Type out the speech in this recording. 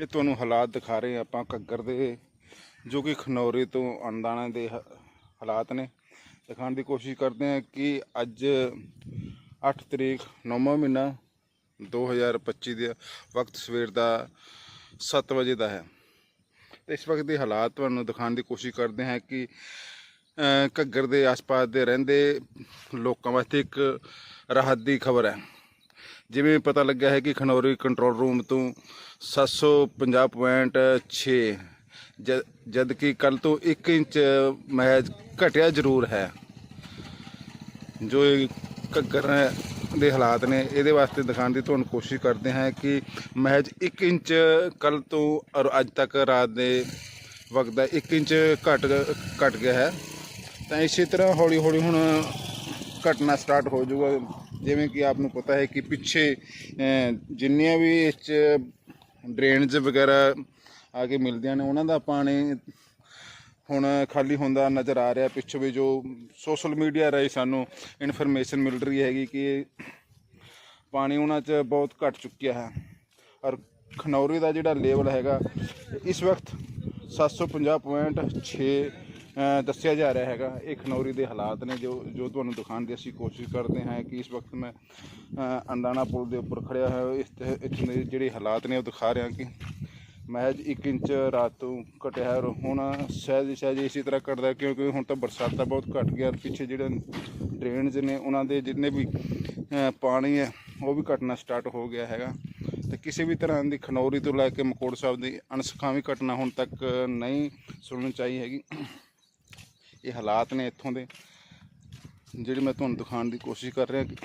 ਇਹ ਤੁਹਾਨੂੰ ਹਾਲਾਤ ਦਿਖਾ ਰਹੇ ਆਪਾਂ ਘੱਗਰ ਦੇ, ਜੋ ਕਿ ਖਨੌਰੇ ਤੋਂ ਅਣਦਾਣਾ ਦੇ ਹਾਲਾਤ ਨੇ। ਦਿਖਾਉਣ ਦੀ ਕੋਸ਼ਿਸ਼ ਕਰਦੇ ਹਾਂ ਕਿ ਅੱਜ 8 ਤਰੀਕ 9ਵਾਂ ਮਹੀਨਾ 2025 ਦੇ ਵਕਤ ਸਵੇਰ ਦਾ 7 ਵਜੇ ਦਾ ਹੈ। ਇਸ ਵਕਤ ਦੇ ਹਾਲਾਤ ਤੁਹਾਨੂੰ ਦਿਖਾਉਣ ਦੀ ਕੋਸ਼ਿਸ਼ ਕਰਦੇ ਹਾਂ ਕਿ ਘੱਗਰ ਦੇ ਆਸ-ਪਾਸ ਦੇ ਰਹਿੰਦੇ ਲੋਕਾਂ ਵਾਸਤੇ ਇੱਕ ਰਾਹਤ ਦੀ ਖਬਰ ਹੈ। ਜਿਵੇਂ ਪਤਾ ਲੱਗਿਆ ਹੈ ਕਿ ਖਨੌਰੀ ਕੰਟਰੋਲ ਰੂਮ ਤੋਂ 750.6 ਜ- ਜਦ ਕਿ ਕੱਲ ਤੋਂ 1 ਇੰਚ ਮਹਿਜ ਘਟਿਆ ਜ਼ਰੂਰ ਹੈ ਜੋ ਇਹ ਘੱਗਰ ਦੇ ਹਾਲਾਤ ਨੇ ਇਹਦੇ ਵਾਸਤੇ ਦਿਖਾਉਣ ਦੀ ਤੁਹਾਨੂੰ ਕੋਸ਼ਿਸ਼ ਕਰਦੇ ਹਾਂ ਕਿ ਮਹਿਜ 1 ਇੰਚ ਕੱਲ ਤੋਂ ਔਰ ਅੱਜ ਤੱਕ ਰਾਤ ਦੇ ਵਕਤ ਦਾ 1 ਇੰਚ ਘਟ ਘਟ ਗਿਆ ਹੈ ਤਾਂ ਇਸੇ ਤਰ੍ਹਾਂ ਹੌਲੀ ਹੌਲੀ ਹੁਣ ਘਟਣਾ ਸਟਾਰਟ ਹੋ ਜਾਊਗਾ ਜਿਵੇਂ ਕਿ ਆਪ ਨੂੰ ਪਤਾ ਹੈ ਕਿ ਪਿੱਛੇ ਜਿੰਨੀਆਂ ਵੀ ਇਸ 'ਚ ਡਰੇਨਸ ਵਗੈਰਾ ਆ ਕੇ ਮਿਲਦੀਆਂ ਨੇ ਉਹਨਾਂ ਦਾ ਪਾਣੀ ਹੁਣ ਖਾਲੀ ਹੁੰਦਾ ਨਜ਼ਰ ਆ ਰਿਹਾ। ਪਿੱਛੋਂ ਵੀ ਜੋ ਸੋਸ਼ਲ ਮੀਡੀਆ ਰਾਹੀਂ ਸਾਨੂੰ ਇਨਫੋਰਮੇਸ਼ਨ ਮਿਲ ਰਹੀ ਹੈਗੀ ਕਿ ਪਾਣੀ ਉਹਨਾਂ 'ਚ ਬਹੁਤ ਘਟ ਚੁੱਕਿਆ ਹੈ। ਔਰ ਖਨੌਰੀ ਦਾ ਜਿਹੜਾ ਲੈਵਲ ਹੈਗਾ ਇਸ ਵਕਤ 750.6 ਅ, ਦੱਸਿਆ ਜਾ ਰਿਹਾ ਹੈਗਾ ਇਹ ਖਨੌਰੀ ਦੇ ਹਾਲਾਤ ਨੇ ਜੋ ਜੋ ਤੁਹਾਨੂੰ ਦਿਖਾਉਣ ਦੀ ਅਸੀਂ ਕੋਸ਼ਿਸ਼ ਕਰਦੇ ਹਾਂ ਕਿ ਇਸ ਵਕਤ ਮੈਂ ਅ, ਪੁਲ ਦੇ ਉੱਪਰ ਖੜਿਆ ਹੋਇਆ ਇਸ ਤੇ ਇੱਥੋਂ ਦੇ ਜਿਹੜੇ ਹਾਲਾਤ ਨੇ ਉਹ ਦਿਖਾ ਰਿਹਾ ਕਿ ਮਹਿਜ 1 ਇੰਚ ਰਾਤ ਤੋਂ ਘਟਿਆ ਹੈ ਔਰ ਹੁਣ ਸਹਿਜ ਸਹਿਜ ਇਸੇ ਤਰ੍ਹਾਂ ਘਟਦਾ ਕਿਉਂਕਿ ਹੁਣ ਤਾਂ ਬਰਸਾਤਾਂ ਬਹੁਤ ਘਟ ਗਿਆ ਪਿੱਛੇ ਜਿਹੜੇ ਡਰੇਨਸ ਨੇ ਉਹਨਾਂ ਦੇ ਜਿੰਨੇ ਵੀ ਪਾਣੀ ਹੈ ਉਹ ਵੀ ਘਟਣਾ ਸਟਾਰਟ ਹੋ ਗਿਆ ਹੈਗਾ। ਤੇ ਕਿਸੇ ਵੀ ਤਰ੍ਹਾਂ ਦੀ ਖਨੌਰੀ ਤੋਂ ਲੈ ਕੇ ਮਕੋੜ ਸਾਹਿਬ ਦੀ ਅਣਸਖਾਵੀ ਘਟਨਾ ਹੁਣ ਤੱਕ ਨਹੀਂ ਸੁਣਨੀ ਚਾਹੀ ਹੈਗੀ। ਇਹ ਹਾਲਾਤ ਨੇ ਇੱਥੋਂ ਦੇ ਜਿਹੜੇ ਮੈਂ ਤੁਹਾਨੂੰ ਦਿਖਾਉਣ ਦੀ ਕੋਸ਼ਿਸ਼ ਕਰ ਰਿਹਾ ਕਿ